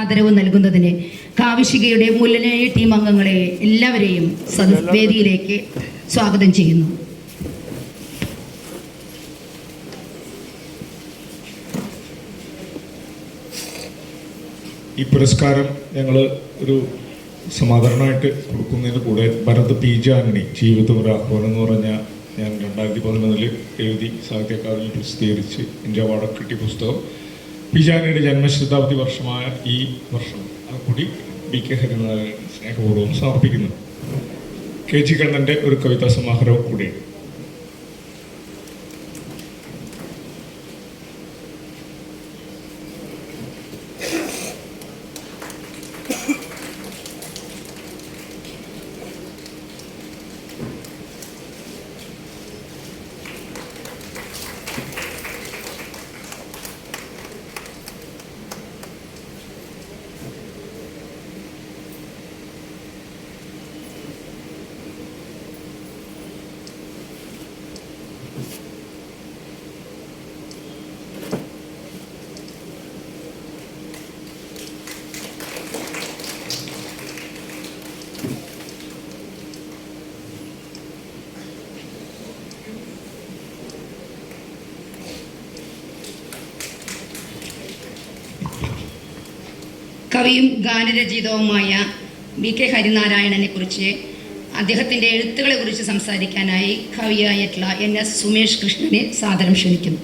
ആദരവ് നൽകുന്നതിന് കാവിശികയുടെ മുല്ലനായ ടീം അംഗങ്ങളെ എല്ലാവരെയും സദസ്വേദിയിലേക്ക് സ്വാഗതം ചെയ്യുന്നു. ഈ പുരസ്കാരം ഞങ്ങൾ ഒരു സമാധാനമായിട്ട് കൊടുക്കുന്നതിന് കൂടെ ഭരത് പി ജെ ആന്റണി ജീവിതം ഒരു ആഹ്വാനം എന്ന് പറഞ്ഞ ഞാൻ രണ്ടായിരത്തി പതിനൊന്നിൽ എഴുതി സാഹിത്യ അക്കാദമി പ്രസിദ്ധീകരിച്ച് എന്റെ അവാർഡ് കിട്ടിയ പുസ്തകം പി ജെ ആന്റണിയുടെ ജന്മശതാബ്ദി വർഷമായ ഈ വർഷം കൂടി ബി കെ ഹരിനാരായണൻ സ്നേഹപൂർവം സമർപ്പിക്കുന്നു. കെ ജി കണ്ണന്റെ ഒരു കവിതാ സമാഹാരവും കൂടിയാണ്. കവിയും ഗാനരചയിതാവുമായ വി കെ ഹരിനാരായണനെ കുറിച്ച് അദ്ദേഹത്തിന്റെ എഴുത്തുകളെ കുറിച്ച് സംസാരിക്കാനായി കവിയായിട്ടുള്ള എൻ എസ് സുമേഷ് കൃഷ്ണനെ സാദരം ക്ഷണിക്കുന്നു.